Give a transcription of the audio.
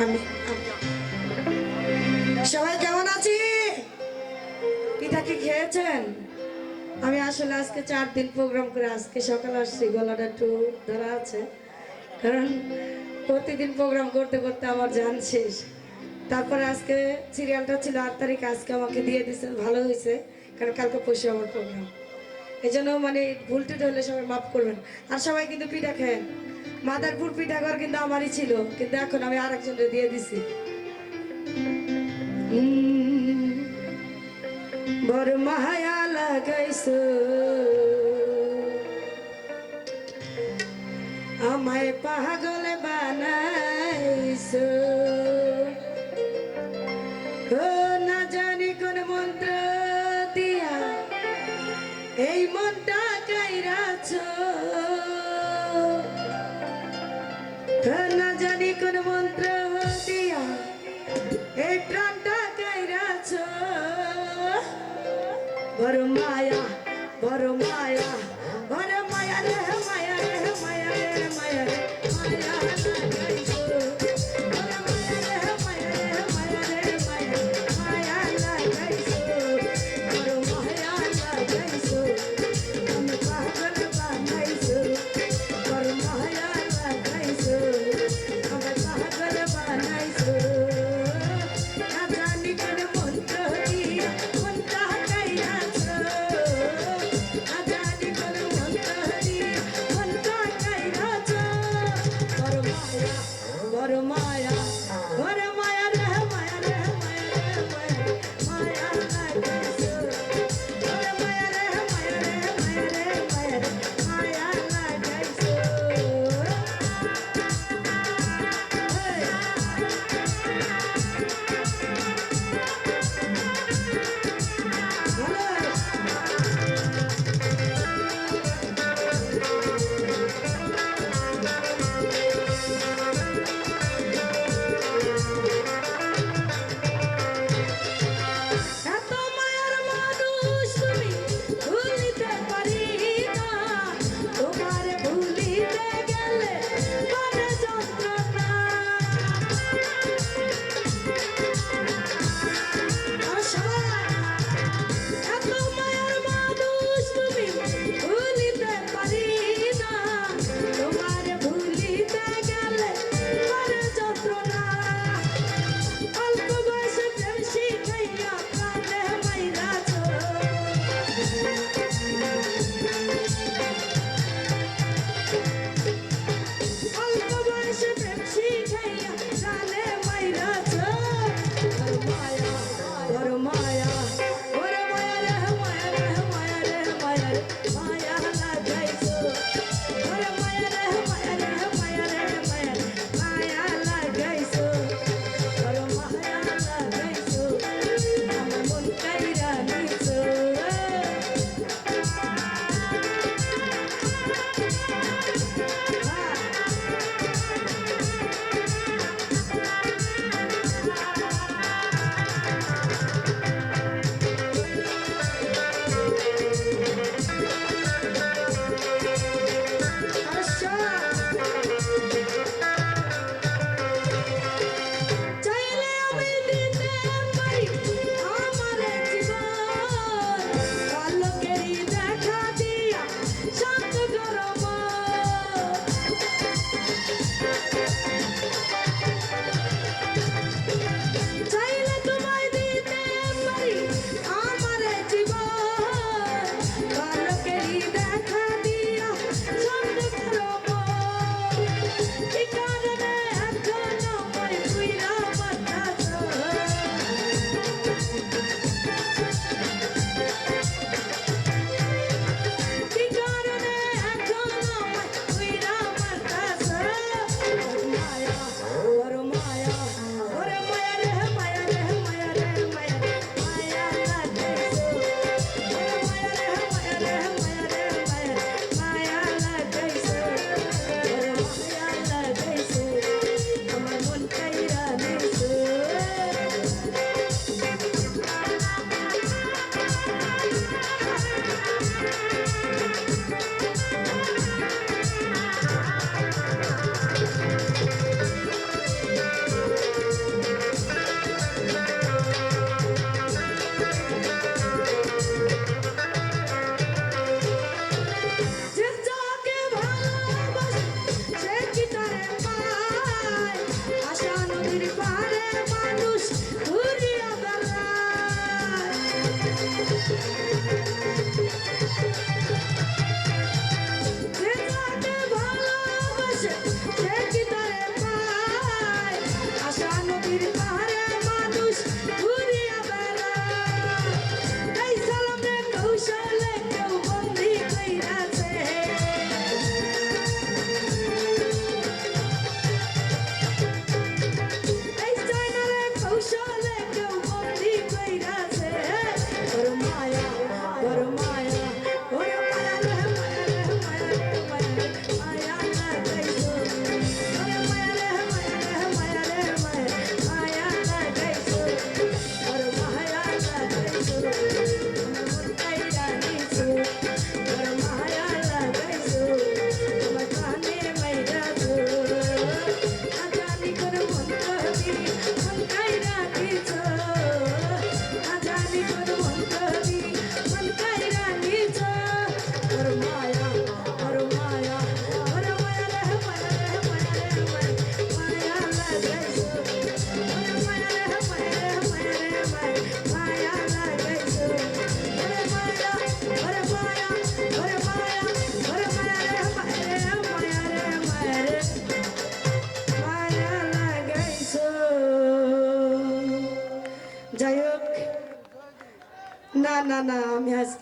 আমি সবাই কেমন আছি? পিঠাকে খেয়েছেন? আমি আসলে আজকে চার দিন প্রোগ্রাম করে আজকে সকালে আসছি, গলাটা একটু ধরা আছে। কারণ প্রতিদিন প্রোগ্রাম করতে করতে আমার জান শেষ। তারপরে আজকে সিরিয়ালটা ছিল আট তারিখ, আজকে আমাকে দিয়ে দিয়েছে ভালো হয়েছে। কারণ কালকে পরশু আমার প্রোগ্রাম এই জন্য মানে ভুল টুট হলে সবাই মাফ করবেন। আর সবাই কিন্তু পিঠা খেয়ে মাদারপুর পিঠাঘর কিন্তু আমারই ছিল, কিন্তু এখন আমি আর একজনকে দিয়ে দিছি। বড় মায়া আমায় পাগল বানাইছো। না জানি কোন ምስጋና የሚያስ